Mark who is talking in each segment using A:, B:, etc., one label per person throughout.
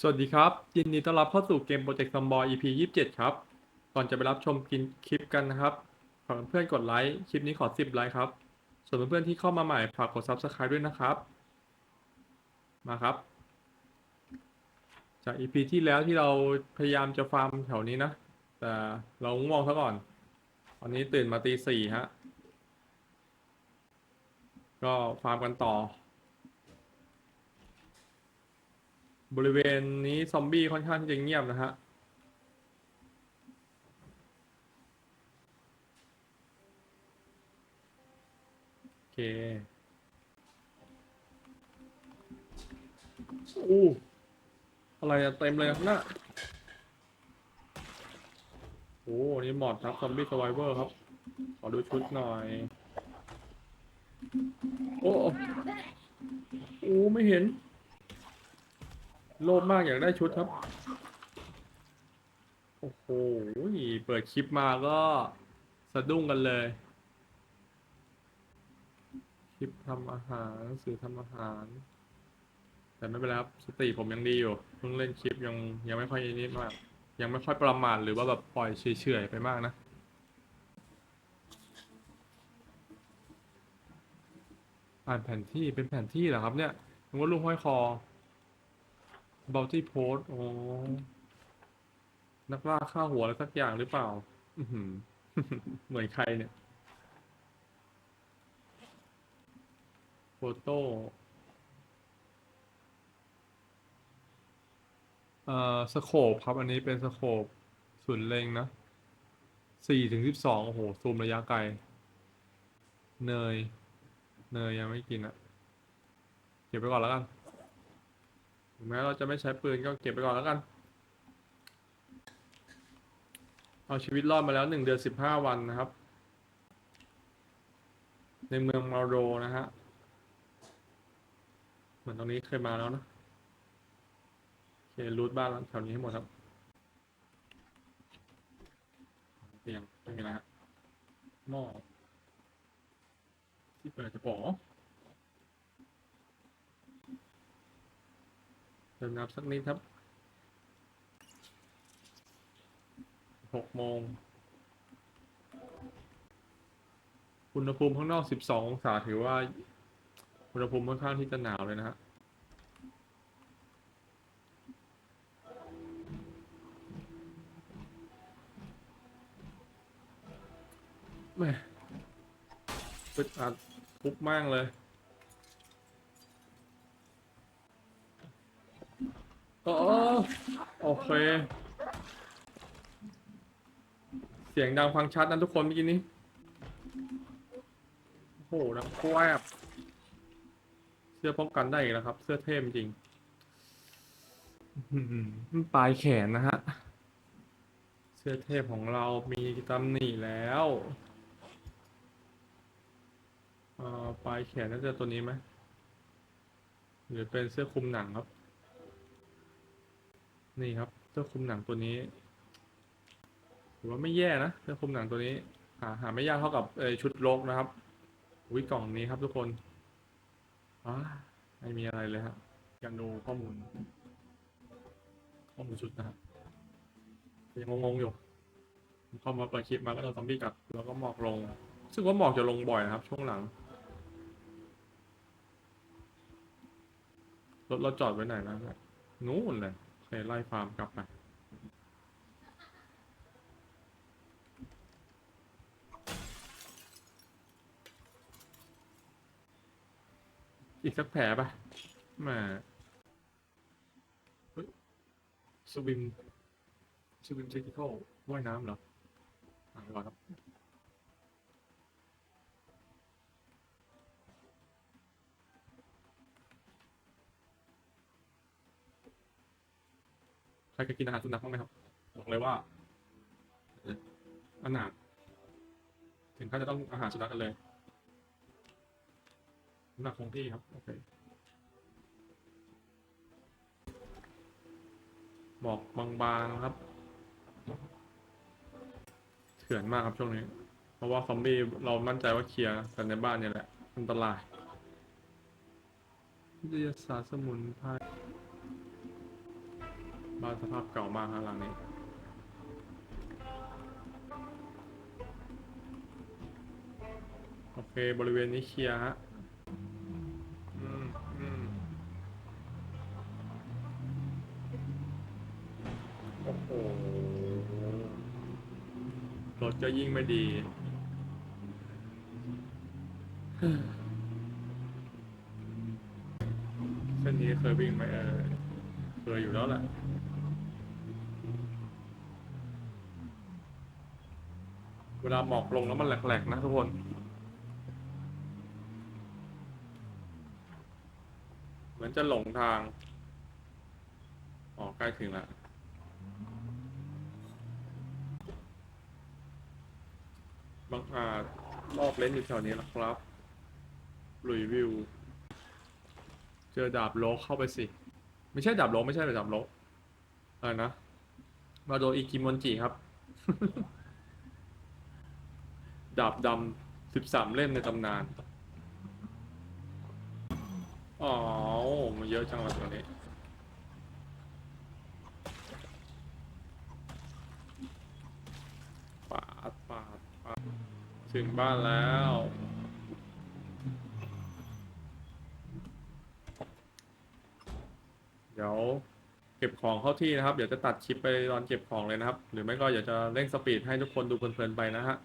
A: สวัสดีครับ ยินดีต้อนรับเข้าสู่เกมโปรเจกต์ซอมบอย EP 27 ครับ ก่อนจะไปรับชมกินคลิปกันนะครับ ฝากเพื่อนกดไลค์ คลิปนี้ขอ 10 ไลค์ครับ ส่วนเพื่อนๆที่เข้ามาใหม่ฝากกด Subscribe ด้วยนะครับ มาครับ จาก EP ที่แล้วที่เราพยายามจะฟาร์มแถวนี้นะ แต่เราง่วงซะก่อน ตอนนี้ตื่นมาตีสี่ฮะ ก็ฟาร์มกันต่อ บริเวณนี้ซอมบี้ค่อนข้างที่จะเงียบนะฮะ โอเคอู้อะไรอะเต็มเลยนะโอ้นี่หมอดครับซอมบี้ s ไ r เวอร์ครับ ขอดูชุดหน่อย โอ้ โอ้ ไม่เห็น โลภมากอยากได้ชุดครับ โอ้โห เปิดคลิปมาก็สะดุ้งกันเลย คลิปทำอาหารหนังสื่อทำอาหาร แต่ไม่เป็นไรครับ สติผมยังดีอยู่ เพิ่งเล่นคลิปยังยังไม่ค่อยนิดมาก ยังไม่ค่อยประมาทหรือว่าแบบปล่อยเฉยๆไปมากนะอ่านแผนที่เป็นแผนที่เหรอครับเนี่ยผมว่าลูกห้อยคอ บ o ลตี้โพสโอ้นักล่าฆ่าหัวอะไรสักอย่างหรือเปล่า อือหือ เหมือนใครเนี่ย โฟโต้ เอ่อ สโคปครับ อันนี้เป็นสโคปศูนย์เล็งนะ สี่ถึงสิบสองโอ้โห ซูมระยะไกล เนย เนยยังไม่กินอะเก็บไปก่อนแล้วกัน ถึงแม้เราจะไม่ใช้ปืนก็เก็บไปก่อนแล้วกัน เอาชีวิตรอดมาแล้วหนึ่งเดือนสิบห้าวันนะครับ ในเมืองมาโรนะฮะ เหมือนตรงนี้เคยมาแล้วนะโอเครูทบ้านแถวนี้ให้หมดครับเตียงไม่มีอะฮะหม้อที่เปิดจะบอ เดินนับสักนิดครับหกโมง อุณหภูมิข้างนอก12องศาถือว่า อุณหภูมิค่อนข้างที่จะหนาวเลยนะฮะแม่ปึดอัดทุบมากเลย โอ้โอ เค เสียงดังฟังชัดนะทุกคนเมื่อกี้นี้ โอ้โหดังแควบเสื้อป้องกันได้อีกแล้วครับ เสื้อเทพจริงอื้อหือปลายแขนนะฮะ เสื้อเทพของเรามีตำหนิแล้วเอ่อปลายแขนน่าจะตัวนี้ไหมหรือเป็นเสื้อคลุมหนังครับ นี่ครับเสื้อคลุมหนังตัวนี้ถือว่าไม่แย่นะเสื้อคลุมหนังตัวนี้ หาหาไม่ยากเท่ากับชุดโลกนะครับวิกล่องนี้ครับทุกคนอ่าไม่มีอะไรเลยฮะกันดูข้อมูล ข้อมูลชุดนะครับยังงงๆอยู่เข้ามาเปิดคลิปมาก็โดนซอมบี้กัดแล้วก็หมอกลง ซึ่งว่าหมอกจะลงบ่อยนะครับ ช่วงหลังรถเราจอดไว้ไหนนะนี่ยนู้นเลย เคไล่ฟาร์มกลับไปอีกสักแผลปะมาเฮ้ยสวิมสวิมเทคนิคอลว่ายน้ำเหรออ่าครับ ใครเคยกินอาหารสุนัขบ้างไหมครับ บอกเลยว่าอนาถถึงขั้นจะต้องอาหารสุนัขกันเลยน้ำหนักคงที่ครับ โอเค หมอกบางๆครับ เถื่อนมากครับช่วงนี้ เพราะว่าซอมบี้เรามั่นใจว่าเคลียร์แต่ในบ้านเนี่ยแหละ อันตรายวิทยาศาสตร์สมุนไพร บ้านสภาพเก่ามากฮะหลังนี้ โอเค บริเวณนี้เคลียร์ฮะอืมอืมโอ้โหรถก็ยิ่งไม่ดีเส้นนี้เคยวิ่งไหมเออเคยอยู่แล้วแหละ วลาหมอกลงแล้วมันแหลกๆนะทุกคน เหมือนจะหลงทาง อ๋อ ใกล้ถึงแล้วบางอาจรอบเล่นอยู่แถวนี้แล้วครับลุยวิว เจอดาบโลกเข้าไปสิ ไม่ใช่ดาบโลกไม่ใช่ดาบโลกอะไรนะมาโดอิกิมอนจิครับ ดาบดำสิบสามเล่มในตำนาน อ๋อ มันเยอะจังเลยตัวนี้ ปาดปาดปาดถึงบ้านแล้ว เดี๋ยวเก็บของเข้าที่นะครับ เดี๋ยวจะตัดคลิปไปตอนเก็บของเลยนะครับ หรือไม่ก็อยากจะเร่งสปีดให้ทุกคนดูเพลินๆไปนะฮะ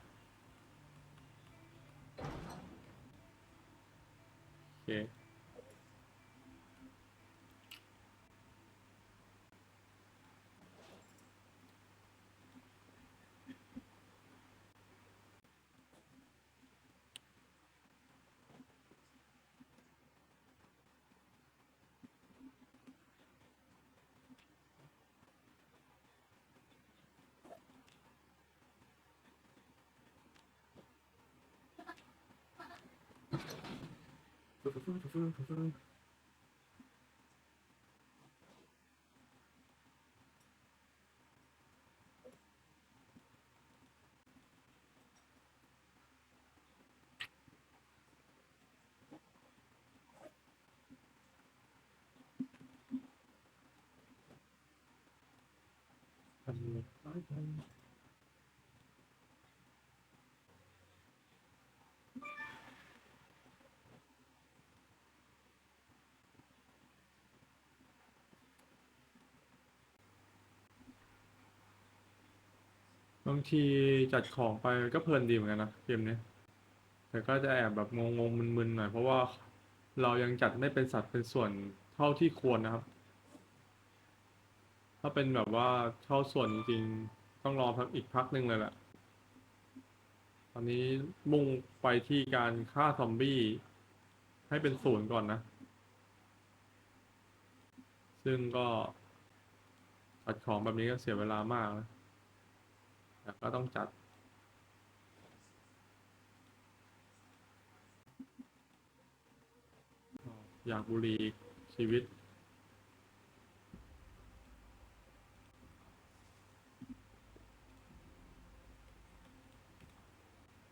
A: บางทีจัดของไปก็เพลินดีเหมือนกันนะเกมนี้แต่ก็จะแอบแบบงงๆมึนๆหน่อยเพราะว่าเรายังจัดไม่เป็นสัดเป็นส่วนเท่าที่ควรนะครับ ถ้าเป็นแบบว่าเท่าส่วนจริงต้องรอพักอีกพักหนึ่งเลยแหละตอนนี้มุ่งไปที่การฆ่าซอมบี้ ให้เป็นศูนย์ก่อนนะ ซึ่งก็จัดของแบบนี้ก็เสียเวลามากนะ แต่ก็ต้องจัด อยากบุรีชีวิต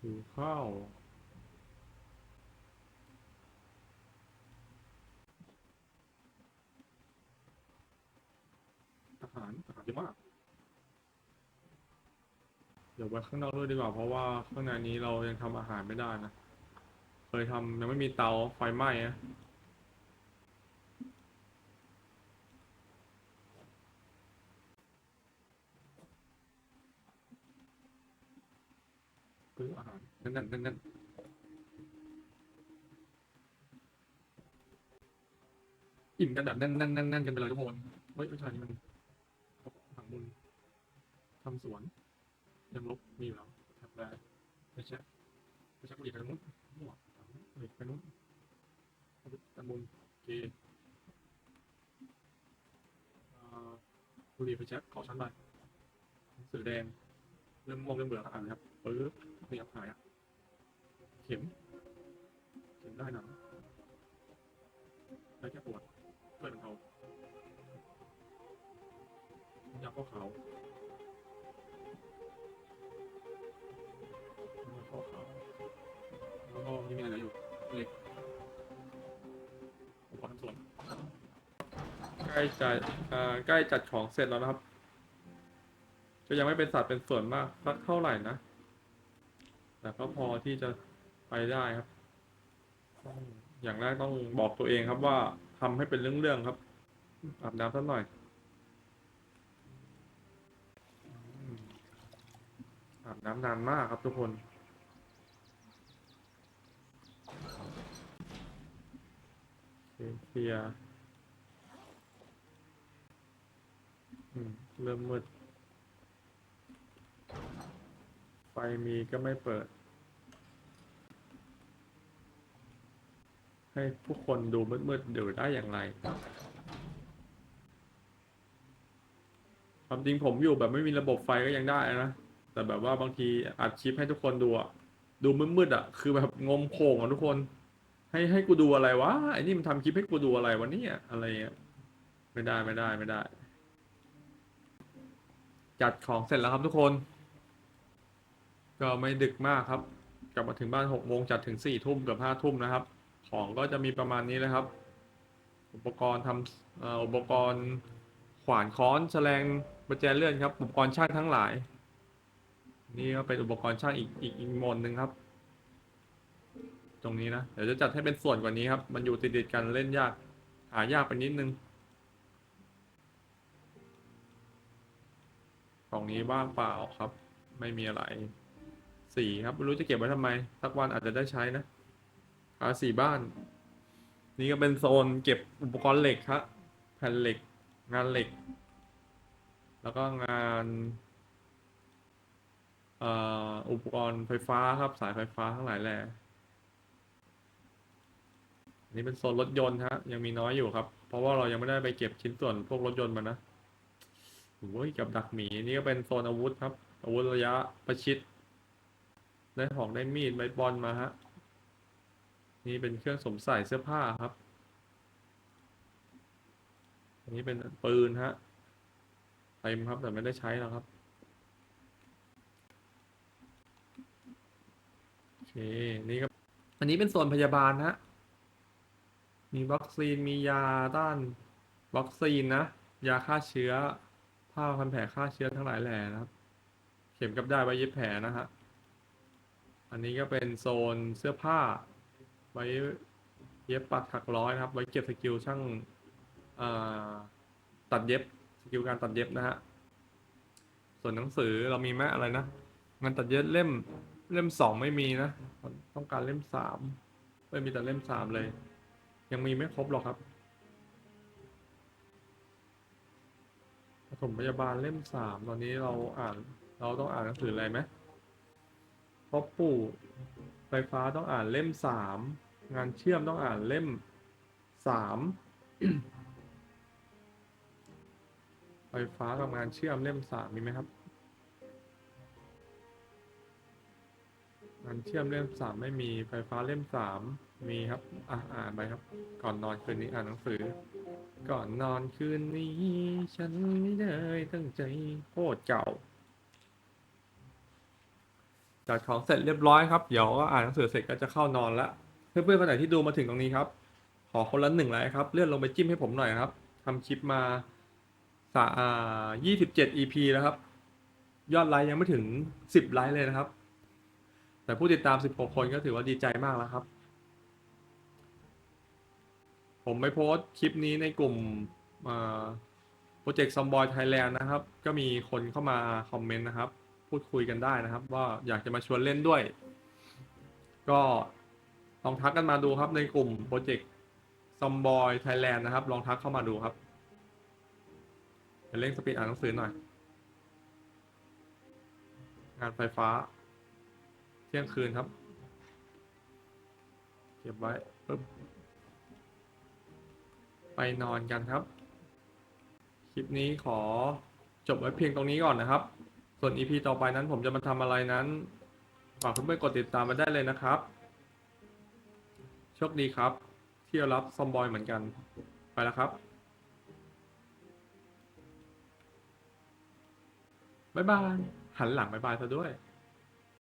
A: หิวข้าวอาหารอาหารเยอะมาก ดี๋ยวไว้ข้างนอกด้วยดีกว่าเพราะว่าข้างในนี้เรายังทำอาหารไม่ได้นะเคยทำยังไม่มีเตาไฟไหม้นะซื้ออาหารนั่นนั่นนั่นนั่นอิ่มกันแบบแน่นแน่นแน่นแน่นกันไปเลยทุกคนเฮ้ยไม่ใช่นี่มันผังมุนทำสวน ยังลบมีอยู่แล้วทำได้ไม่ใช่ไม่ใช่กุหรี่ไปนู้นมั่วอีกไปนู้นตะมุนเคอ่ากุหรี่ไปแช็คขอชั้นไปสื่อแดง เริ่มมองเริ่มเบื่ออ่านครับปึ๊บเนี่ครับหายอะเข็ม เข็มได้หนังได้แค่ปวดเพื่อนเขาอยาข้อขา ก็ยังมีอะไรเหลืออยู่เล็กอุปกรณ์ส่วนโอเคล้จะอ่าใกล้จัดของเสร็จแล้วนะครับก็ยังไม่เป็นสัดเป็นส่วนมากสักเท่าไหร่นะ แต่ก็พอที่จะไปได้ครับ อย่างแรกต้องบอกตัวเองครับว่าทำให้เป็นเรื่องๆครับ อาบน้ำสักหน่อยอืมอาบน้ำนานมากครับทุกคน โอ เคลียร์อืมเริ่มมืด ไฟมีก็ไม่เปิด ให้ผู้คนดูมืดๆดูได้อย่างไรความจริงผมอยู่แบบไม่มีระบบไฟก็ยังได้นะ แต่แบบว่าบางทีอัดคลิปให้ทุกคนดูอะดูมืดๆอะคือแบบงมโขงอะทุกคน ให้ให้กูดูอะไรวะไอ้นี่มันทำคลิปให้กูดูอะไรวะเนี่ยอะไรเงี้ยไม่ได้ไม่ได้ไม่ได้ จัดของเสร็จแล้วครับทุกคน ก็ไม่ดึกมากครับ กลับมาถึงบ้านหกโมงจัดถึงสี่ทุ่มเกับห้าทุ่มนะครับ ของก็จะมีประมาณนี้เลยครับ อุปกรณ์ทำอ่ออุปกรณ์ขวานค้อนแฉลงประแจเลื่อนครับ อุปกรณ์ช่างทั้งหลาย นี่ก็เป็นอุปกรณ์ช่างอีกอีกอีกมดหนึ่งครับ ตรงนี้นะ เดี๋ยวจะจัดให้เป็นส่วนกว่านี้ครับ มันอยู่ติดๆกันเล่นยาก หายากไปนิดนึงกล่องนี้ว่างเปล่าครับ ไม่มีอะไร สีครับไม่รู้จะเก็บไว้ทำไม สักวันอาจจะได้ใช้นะหาสีบ้าน นี่ก็เป็นโซนเก็บอุปกรณ์เหล็กครับแผ่นเหล็ก งานเหล็ก แล้วก็งานอ,อุปกรณ์ไฟฟ้าครับ สายไฟฟ้าทั้งหลายแหล่ นนี้เป็นโซนรถยนต์ฮะ ยังมีน้อยอยู่ครับ เพราะว่าเรายังไม่ได้ไปเก็บชิ้นส่วนพวกรถยนต์มานะโอ้ยกับดักหมีนี่ก็เป็นโซนอาวุธครับ อาวุธระยะประชิดได้หอกได้มีดไม้บอลมาฮะ นี่เป็นเครื่องสวมใส่เสื้อผ้าครับ อันนี้เป็นปืนฮะเต็มครับแต่ไม่ได้ใช้แล้วครับโอเคนี่ก็อันนี้เป็นโซนพยาบาลฮะ มีวัคซีนมียาต้านวัคซีนนะ ยาฆ่าเชื้อ ผ้าพันแผลฆ่าเชื้อทั้งหลายแหล่นะครับ เข็มกับได้ไว้เย็บแผลนะฮะอันนี้ก็เป็นโซนเสื้อผ้า ไว้เย็บปักถักร้อยนะครับ ไว้เก็บสกิลช่างตัดเย็บสกิลการตัดเย็บนะฮะส่วนหนังสือเรามีไหมอะไรนะงานตัดเย็บเล่มเล่มสองไม่มีนะ ต้องการเล่มสามไม่มีแต่เล่มสามเลย ยังมีไม่ครบหรอกครับปฐมพยาบาลเล่มสามตอนนี้เราอ่าน เราต้องอ่านหนังสืออะไรไหมพ่อปู่ไฟฟ้าต้องอ่านเล่มสามงานเชื่อมต้องอ่านเล่มสามไฟฟ้ากับงานเชื่อมเล่มสามมีไหมครับ งานเชื่อมเล่มสามไม่มีไฟฟ้าเล่มสาม มีครับอะอ่านไปครับ ก่อนนอนคืนนี้อ่านหนังสือ ก่อนนอนคืนนี้ ฉันไม่ได้ตั้งใจโคตรเก่าจัดของเสร็จเรียบร้อยครับ เดี๋ยวก็อ่านหนังสือเสร็จก็จะเข้านอนละ เพื่อนๆคนไหนที่ดูมาถึงตรงนี้ครับ ขอคนละหนึ่งไลค์ครับ เลื่อนลงไปจิ้มให้ผมหน่อยครับทำคลิปมาสาอ่ายี่สิบเจ็ด EP แล้วครับ ยอดไลค์ยังไม่ถึงสิบไลค์เลยนะครับ แต่ผู้ติดตามสิบหกคนก็ถือว่าดีใจมากแล้วครับ ผมไปโพสต์คลิปนี้ในกลุ่มโปรเจกต์ซอมบอยไทยแลนด์นะครับ ก็มีคนเข้ามาคอมเมนต์นะครับ พูดคุยกันได้นะครับ ว่าอยากจะมาชวนเล่นด้วย ก็ลองทักกันมาดูครับในกลุ่มโปรเจกต์ซอมบอยไทยแลนด์นะครับ ลองทักเข้ามาดูครับเร่งสปีดอ่านหนังสือหน่อย งานไฟฟ้า เที่ยงคืนครับ เก็บไว้ปึ๊บ ไปนอนกันครับ คลิปนี้ขอจบไว้เพียงตรงนี้ก่อนนะครับ ส่วน EP ต่อไปนั้นผมจะมาทำอะไรนั้น ฝากเพื่อนๆกดติดตามมาได้เลยนะครับ โชคดีครับที่รับซอมบอยเหมือนกัน ไปแล้วครับ บ๊ายบาย หันหลังบ๊ายบายซะด้วย